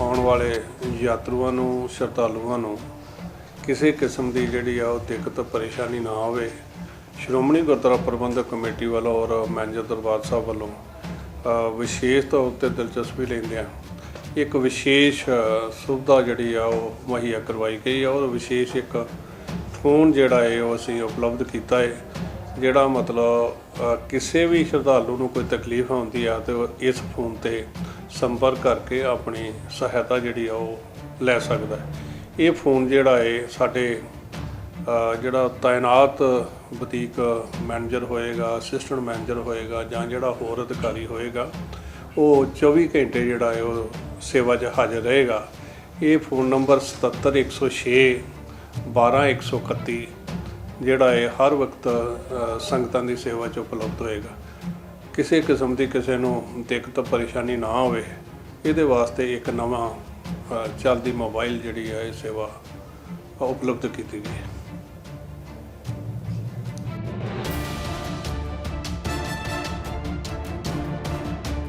ਆਉਣ ਵਾਲੇ ਯਾਤਰੂਆਂ ਨੂੰ, ਸ਼ਰਧਾਲੂਆਂ ਨੂੰ ਕਿਸੇ ਕਿਸਮ ਦੀ ਜਿਹੜੀ ਆ ਉਹ ਦਿੱਕਤ, ਪਰੇਸ਼ਾਨੀ ਨਾ ਆਵੇ, ਸ਼੍ਰੋਮਣੀ ਗੁਰਦੁਆਰਾ ਪ੍ਰਬੰਧਕ ਕਮੇਟੀ ਵੱਲੋਂ ਔਰ ਮੈਨੇਜਰ ਦਰਬਾਰ ਸਾਹਿਬ ਵੱਲੋਂ ਵਿਸ਼ੇਸ਼ ਤੌਰ 'ਤੇ ਦਿਲਚਸਪੀ ਲੈਂਦਿਆਂ ਇੱਕ ਵਿਸ਼ੇਸ਼ ਸੁਵਿਧਾ ਜਿਹੜੀ ਆ ਉਹ ਮੁਹੱਈਆ ਕਰਵਾਈ ਗਈ ਆ, ਔਰ ਵਿਸ਼ੇਸ਼ ਇੱਕ ਫੋਨ ਜਿਹੜਾ ਹੈ ਉਹ ਅਸੀਂ ਉਪਲਬਧ ਕੀਤਾ ਹੈ ਜਿਹੜਾ ਮਤਲਬ ਕਿਸੇ ਵੀ ਸ਼ਰਧਾਲੂ ਨੂੰ ਕੋਈ ਤਕਲੀਫ ਹੁੰਦੀ ਆ, ਤੇ ਇਸ ਫੋਨ ਤੇ ਸੰਪਰਕ ਕਰਕੇ ਆਪਣੀ ਸਹਾਇਤਾ ਜਿਹੜੀ ਆ ਉਹ ਲੈ ਸਕਦਾ ਹੈ। ਇਹ ਫੋਨ ਜਿਹੜਾ ਹੈ ਸਾਡੇ ਜਿਹੜਾ ਤਾਇਨਾਤ ਬੁਟੀਕ ਮੈਨੇਜਰ ਹੋਏਗਾ, ਅਸਿਸਟੈਂਟ ਮੈਨੇਜਰ ਹੋਏਗਾ ਜਾਂ ਜਿਹੜਾ ਹੋਰ ਅਧਿਕਾਰੀ ਹੋਏਗਾ, ਉਹ 24 ਘੰਟੇ ਜਿਹੜਾ ਹੈ ਉਹ ਸੇਵਾ 'ਚ ਹਾਜ਼ਰ ਰਹੇਗਾ। ਇਹ ਫੋਨ ਨੰਬਰ 77106 12131 ਜਿਹੜਾ ਹੈ ਹਰ ਵਕਤ ਸੰਗਤਾਂ ਦੀ ਸੇਵਾ 'ਚ ਉਪਲਬਧ ਹੋਏਗਾ। ਕਿਸੇ ਕਿਸਮ ਦੀ ਕਿਸੇ ਨੂੰ ਦਿੱਕਤ, ਪਰੇਸ਼ਾਨੀ ਨਾ ਹੋਵੇ, ਇਹਦੇ ਵਾਸਤੇ ਇੱਕ ਨਵਾਂ ਚੱਲਦੀ ਮੋਬਾਈਲ ਜਿਹੜੀ ਹੈ ਇਹ ਸੇਵਾ ਉਪਲਬਧ ਕੀਤੀ ਗਈ ਹੈ।